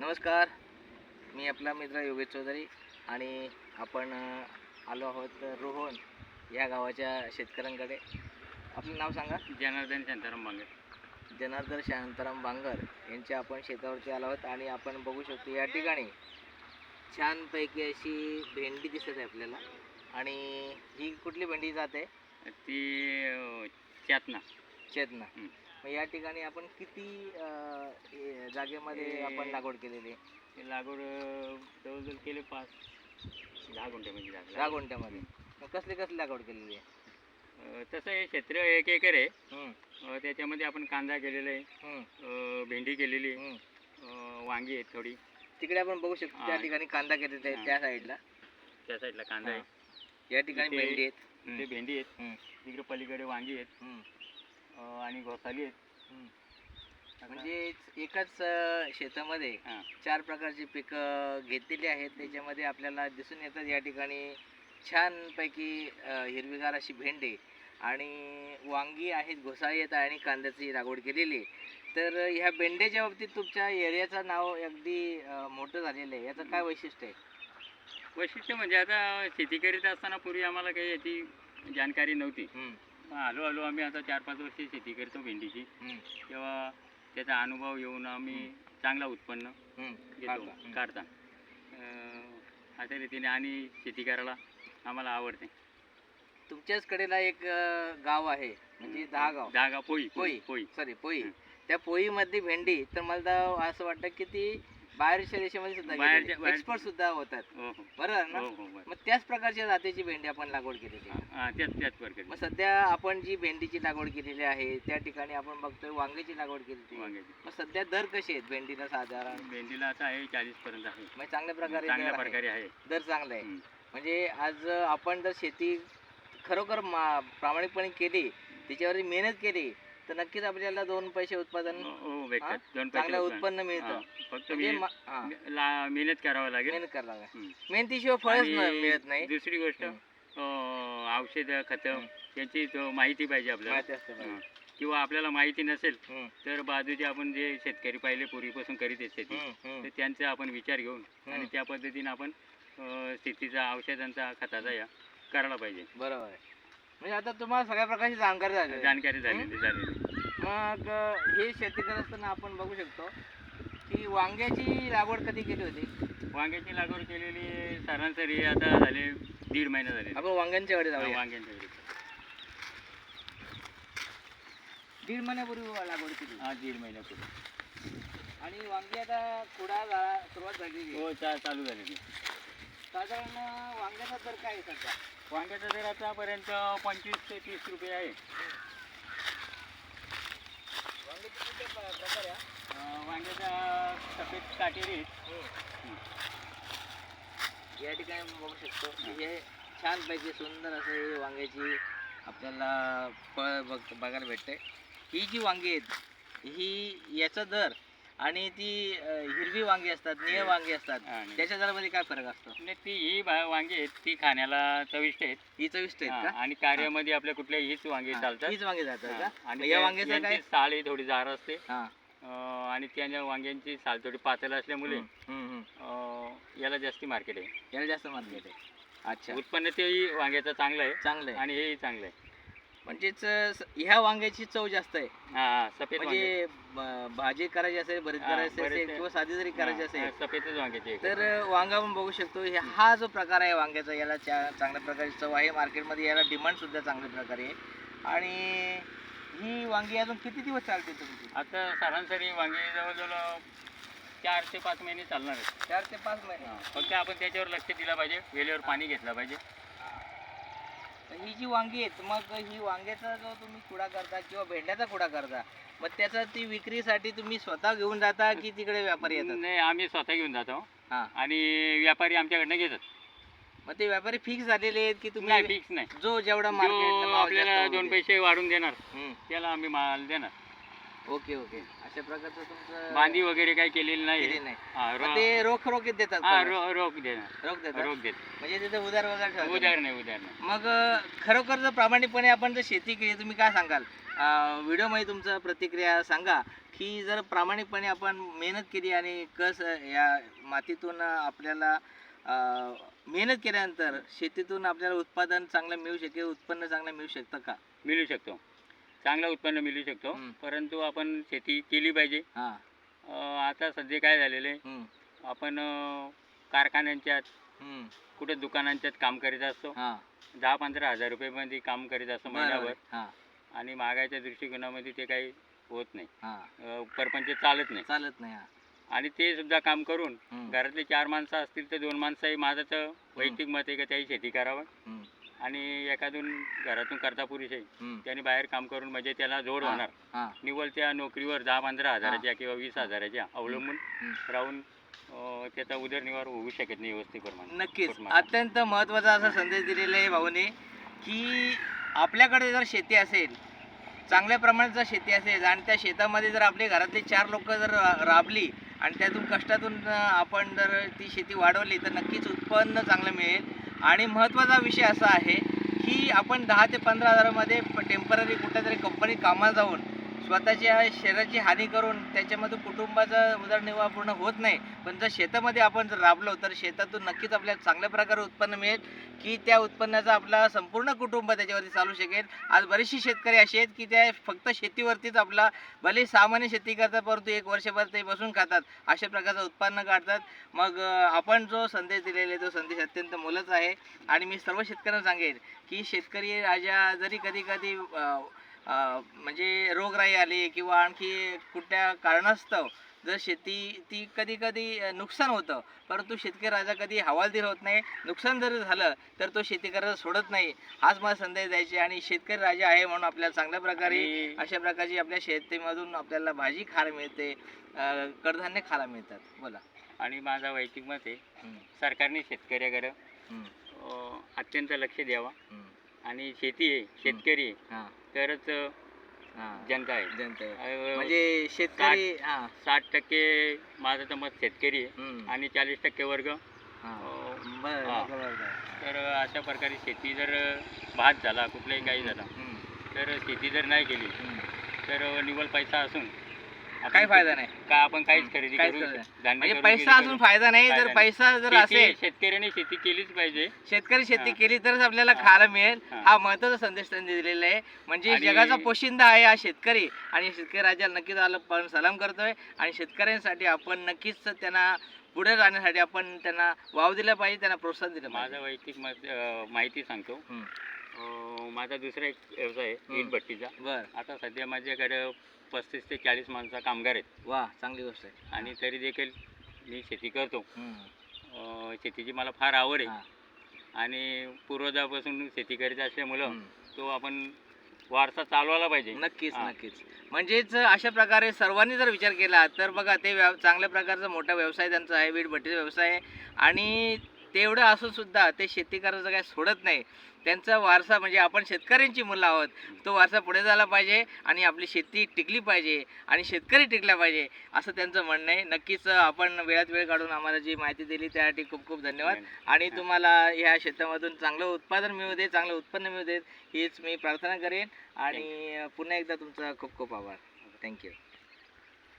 नमस्कार. मी आपला मित्र योगेश चौधरी आणि आपण आलो आहोत रोहन या गावाच्या शेतकऱ्यांकडे. आपलं नाव सांगा. जनार्दन शांताराम बांगर. जनार्दन शांताराम बांगर यांच्या आपण शेतावरती आलो आहोत आणि आपण बघू शकतो या ठिकाणी छानपैकी अशी भेंडी दिसत आहे आपल्याला आणि ही कुठली भेंडी जाते ती चेतना. चेतना. मग या ठिकाणी आपण किती अ, जागेमध्ये आपण लागवड केलेली? आहे? लागवड अं, जवळजवळ केले पाच दहा गुंठ्यामध्ये दहा लागला. गुंठ्यामध्ये. मग कसली कसली लागवड केलेली आहे? अं, तसं हे क्षेत्र एक एकर आहे. अं, त्याच्यामध्ये आपण कांदा केलेला आहे. अं, भेंडी केलेली आहे. अं, वांगी आहेत थोडी. तिकडे आपण बघू शकतो त्या हा. ठिकाणी कांदा केलेला आहे. त्या साईडला. त्या साईडला कांदा आहे. या ठिकाणी इथे- भेंडी आहेत. ते भेंडी आहेत. तिकडे पलीकडे वांगी आहेत. आणि घोसाली आहेत. म्हणजे एकाच अ, शेतामध्ये हां. चार प्रकारची पिकं घेतलेली आहेत. त्याच्यामध्ये आपल्याला दिसून येतात या ठिकाणी छानपैकी अ, हिरवीगार अशी भेंडी आणि वांगी आहेत घोसाळी आहेत आणि कांद्याची लागवड केलेली आहे. तर ह्या भेंड्याच्या बाबतीत तुमच्या एरियाचं नाव अगदी अ, मोठं झालेलं आहे. याचं काय वैशिष्ट्य आहे? वैशिष्ट्य म्हणजे आता शेती करीत असताना पूर्वी आम्हाला काही याची जाणकारी नव्हती. मग आलो आलो आम्ही आता चार पाच वर्षे शेती करतो भेंडीची. तेव्हा त्याचा अनुभव येऊन आम्ही चांगला उत्पन्न. घेतो काढता. अशा रीतीने आणि शेती करायला आम्हाला आवडते. तुमच्याच कडेला एक गाव आहे म्हणजे दहा गाव जागा पोई पोई. पोई. सॉरी पोई. त्या पोईमध्ये भेंडी तर मला असं वाटतं की ती बाहेरच्या देशामध्ये सुद्धा एक्सपोर्ट सुद्धा होतात. हो हो. बरोबर ना? हो. मग त्याच प्रकारच्या जातीची भेंडी आपण लागवड केलेली हा, त्याच त्याच प्रकारे. मग सध्या आपण जी भेंडीची लागवड केलेली आहे त्या ठिकाणी आपण बघतोय वांग्याची लागवड केलेली आहे. वांग्याची. मग सध्या दर कसे आहेत भेंडीला साधारण? भेंडीला आता आहे चाळीस पर्यंत आहे. म्हणजे चांगल्या प्रकारे चांगल्या दर आहे. प्रकारे आहे. दर चांगला आहे. म्हणजे आज आपण जर शेती खरोखर मा- प्रामाणिकपणे केली त्याच्यावर मेहनत केली तर नक्कीच आपल्याला दोन पैसे उत्पादन हो, हो भेटतात. दोन पैसे चांगलं उत्पन्न. उत्पन्न मिळतं. हा, फक्त म्हणजे मी- मा- हा, ला- मेहनत करावं लागेल. मेहनत करावं लागेल. मेहनतीशिवाय फळच न- आणि मिळत नाही दुसरी गोष्ट. औषध खत हं. याची तो माहिती पाहिजे आपल्याला असतं हं. किंवा आपल्याला माहिती नसेल तर बाजूचे आपण जे शेतकरी पाहिले पूर्वीपासून करीत आहेत शेती. तर त्यांचा आपण विचार घेऊन. आणि त्या पद्धतीने आपण अं, शेतीचा औषधांचा खताचा या करायला पाहिजे बरोबर आहे म्हणजे आता तुम्हाला सगळ्या प्रकारची जाणकारी झाली आहे. जानकारी झालेली झालेली मग अ, हे शेती करत असताना आपण बघू शकतो की वांग्याची लागवड कधी केली होती? वांग्याची लागवड केलेली सरासरी आता झाले दीड महिना झाले. आपण वांग्यांच्या कडे जाऊया वांग्यांच्या वेळी. दीड महिन्यापूर्वी लागवड केली. हा दीड महिन्यापूर्वी. आणि वांगी आता खुडा झा- सुरुवात आहे. हो चा चालू झालेली साधारण वांग्याचा दर काय आहे सध्या? वांग्याचा दर आतापर्यंत पंचवीस ते तीस रुपये आहे. प्रकार आहे हा? वांग्याचा सफेद काटेरी आहेत. या ठिकाणी बघू शकतो की हे छानपैकी सुंदर असं हे वांग्याची आपल्याला फळ बघ बघायला भेटते ही जी वांगी आहेत ही याचा दर आणि ती अ, हिरवी वांगी असतात निळ वांगी असतात आणि त्याच्या दरामध्ये काय फरक असतो? म्हणजे ती ही भा- वांगी आहेत ती खाण्याला चविष्ट आहेत. ही चविष्ट आहेत हा, का? आणि कार्यामध्ये आपल्या कुठल्याही हीच वांगी हा, चालतात. हीच वांगी जातात हा, का आणि या त्या- वांग्याचं काय? यांची साल ही थोडी जाड असते. हा. अं, आणि त्या वांग्यांची साल थोडी पातळ असल्यामुळे हम्म, हम्म, हम्म. अं, याला जास्ती मार्केट आहे. याला जास्त मार्केट आहे. अच्छा. उत्पन्न तेही वांग्याचं चांगलं आहे. चांगलं आहे. आणि हेही चांगलं आहे. म्हणजेच ह्या वांग्याची चव जास्त आहे. हा सफेद वांगे म्हणजे ब- भाजी करायची असेल भरीत हा, करायची असेल किंवा साधी जरी करायची हा, असेल सफेदच वांग्याचे. तर वांगा आपण बघू शकतो हे- हा जो प्रकार आहे वांग्याचा याला चा- चांगल्या प्रकारची चव आहे. मार्केटमध्ये याला डिमांड सुद्धा चांगल्या प्रकारे आहे. आणि ही वांगी अजून किती दिवस चालते तुमची? आता सरासरी वांगे जवळजवळ चार ते पाच महिने चालणार आहेत चार ते पाच महिने. फक्त आपण त्याच्यावर लक्ष दिलं पाहिजे वेळेवर पाणी घेतलं पाहिजे. ही जी वांगी आहेत मग ही वांग्याचा जो तुम्ही खुडा करता किंवा भेंड्याचा खुडा करता मग त्याचा ती विक्रीसाठी तुम्ही स्वतः घेऊन जाता की तिकडे व्यापारी येतात? नाही आम्ही स्वतः घेऊन जातो. हा. आणि व्यापारी आमच्याकडनं घेतात. मग ते व्यापारी फिक्स झालेले आहेत की नाही तुम्ही फिक्स नाही. जो जेवढा जो मार्केट आपल्याला दोन पैसे वाढून देणार त्याला आम्ही माल देणार. Okay okay. अशा प्रकारचं तुमचं बांधी वगैरे काही केलेली नाही. केली नाही. हा, मग रो- ते रोख रोखीत देतात हा? रो- रोख देणार रोख देतात? रोख देत म्हणजे तिथे उधार वगैरे ठेवतात उदार नाही. उदार नाही. मग अ, खरोखर जर प्रामाणिकपणे आपण जर शेती केली तुम्ही काय सांगाल? व्हिडिओमध्ये तुमचं प्रतिक्रिया सांगा की जर प्रामाणिकपणे आपण मेहनत केली आणि कस या मातीतून आपल्याला अ, मेहनत केल्यानंतर शेतीतून आपल्याला उत्पादन चांगलं मिळू शकेल उत्पन्न चांगलं मिळू शकतं का? मिळू शकतो. चांगलं उत्पन्न मिळू शकतो. हम्म. परंतु आपण शेती केली पाहिजे. हां. अं, आता सध्या काय झालेलं आहे? हम्म, आपण अं, कारखान्यांच्यात हम्म, कुठे दुकानांच्यात काम करीत असतो. हां. दहा पंधरा हजार रुपयेमध्ये काम करीत असतो बरोबर. हां. आणि महागाईच्या दृष्टिकोनामध्ये ते काही होत नाही. हां. अं, परपंच चालत नाही. चालत नाही हां. आणि ते सुद्धा काम करून हम्म, घरातले चार माणसं असतील तर दोन माणसंही माझं तर वैयक्तिक मत आहे का त्याही शेती करावं. हम्म, आणि एखादून घरातून करता पुरुष आहे त्याने बाहेर काम करून म्हणजे त्याला जोड. होणार. निव्वळ त्या नोकरीवर दहा पंधरा हजाराच्या किंवा वीस हजाराच्या अवलंबून. राहून त्याचा उदरनिर्वाह होऊ शकत नाही व्यवस्थितप्रमाणे. नक्कीच. अत्यंत महत्त्वाचा असा संदेश दिलेला आहे भाऊने की आपल्याकडे जर शेती असेल चांगल्या प्रमाणात जर शेती असेल आणि त्या शेतामध्ये जर आपले घरातले चार लोक जर राबली आणि त्यातून कष्टातून आपण जर ती शेती वाढवली तर नक्कीच उत्पन्न चांगलं मिळेल. आणि महत्त्वाचा विषय असा आहे की आपण दहा ते पंधरा हजारामध्ये टेंपररी कुठेतरी कंपनीत कामाला जाऊन स्वतःच्या शरीराची हानी करून त्याच्यामध्ये कुटुंबाचा उदरनिर्वाह पूर्ण होत नाही. पण जर शेतामध्ये आपण जर राबलो तर शेतातून नक्कीच आपल्याला चांगल्या प्रकारे उत्पन्न मिळेल की त्या उत्पन्नाचा आपला संपूर्ण कुटुंब त्याच्यावरती चालू शकेल. आज बरेचसे शेतकरी असे आहेत की त्या फक्त शेतीवरतीच आपला भले सामान्य शेती करतात परंतु एक वर्षभर ते बसून खातात अशा प्रकारचं उत्पन्न काढतात. मग आपण जो संदेश दिलेला आहे तो संदेश अत्यंत मोलच आहे. आणि मी सर्व शेतकऱ्यांना सांगेन की शेतकरी राजा जरी कधी कधी म्हणजे रोगराई आली किंवा आणखी कुठल्या कारणास्तव जर शेती ती कधी कधी नुकसान होतं परंतु शेतकरी राजा कधी हवालदिल होत नाही नुकसान जरी झालं तर तो शेती करायला सोडत नाही हाच मला संदेश द्यायचे आणि शेतकरी राजा आहे म्हणून आपल्याला चांगल्या प्रकारे अशा प्रकारची आपल्या शेतीमधून आपल्याला भाजी खायला मिळते कडधान्य खायला मिळतात. बोला. आणि माझा वैयक्तिक मत आहे सरकारने शेतकऱ्याकडे अत्यंत लक्ष द्यावा. आणि शेती आहे शेतकरी आहे. हां. तरच हां. जनता आहे. जनता आहे. अं, म्हणजे शेतकरी हां. साठ टक्के माझं तर मत शेतकरी आहे. हम्म, आणि चाळीस टक्के वर्ग. हां. अं, बरं हां. तर अशा प्रकारे शेती जर भात झाला कुठलाही काही झाला हम्म, तर शेती जर नाही केली हम्म. तर निव्वळ पैसा असून काही फायदा नाही का आपण काहीच खरेदी काहीच करू धान्य म्हणजे करून पैसा गेली असून करू. फायदा नाही फायदा जर नाही. पैसा जर शेती- असेल शेतकऱ्याने शेती केलीच पाहिजे शेतकरी शेती हां. केली तरच आपल्याला हां. खायला मिळेल हां. हा महत्त्वाचा संदेश त्यांनी दिलेला आहे म्हणजे आणि- जगाचा पोशिंदा आहे हा शेतकरी आणि शेतकरी राजाला नक्कीच आलं पण सलाम करतोय आणि शेतकऱ्यांसाठी आपण नक्कीच त्यांना पुढे जाण्यासाठी आपण त्यांना वाव दिला पाहिजे त्यांना प्रोत्साहन दिलं माझं वैयक्तिक मत अं, माहिती सांगतो हम्म. अं, माझा दुसरा एक व्यवसाय आहे हम्म. वीटभट्टीचा बर आता सध्या माझ्याकडे पस्तीस ते चाळीस माणसा कामगार आहेत वा चांगली गोष्ट आहे आणि तरी देखील मी शेती करतो हम्म. अं, शेतीची मला फार आवड आहे हां. आणि पूर्वजापासून शेती करीत असल्यामुळं हम्म. तो आपण वारसा चालवायला पाहिजे नक्कीच हां. नक्कीच म्हणजेच अशा प्रकारे सर्वांनी जर विचार केला तर बघा ते व्यव चांगल्या प्रकारचा मोठा व्यवसाय त्यांचा आहे वीट भट्टीचा व्यवसाय आहे आणि तेवढं असून सुद्धा ते शेती करायचं काय सोडत नाही त्यांचा वारसा म्हणजे आपण शेतकऱ्यांची मुलं आहोत. तो वारसा पुढे झाला पाहिजे आणि आपली शेती टिकली पाहिजे आणि शेतकरी टिकला पाहिजे असं त्यांचं म्हणणं आहे. नक्कीच आपण वेळात वेळ काढून आम्हाला जी माहिती दिली त्यासाठी खूप खूप धन्यवाद. आणि तुम्हाला ह्या शेतामधून चांगलं उत्पादन मिळू दे चांगलं उत्पन्न मिळू देत हीच मी प्रार्थना करेन. आणि पुन्हा एकदा तुमचा खूप खूप आभार. थँक्यू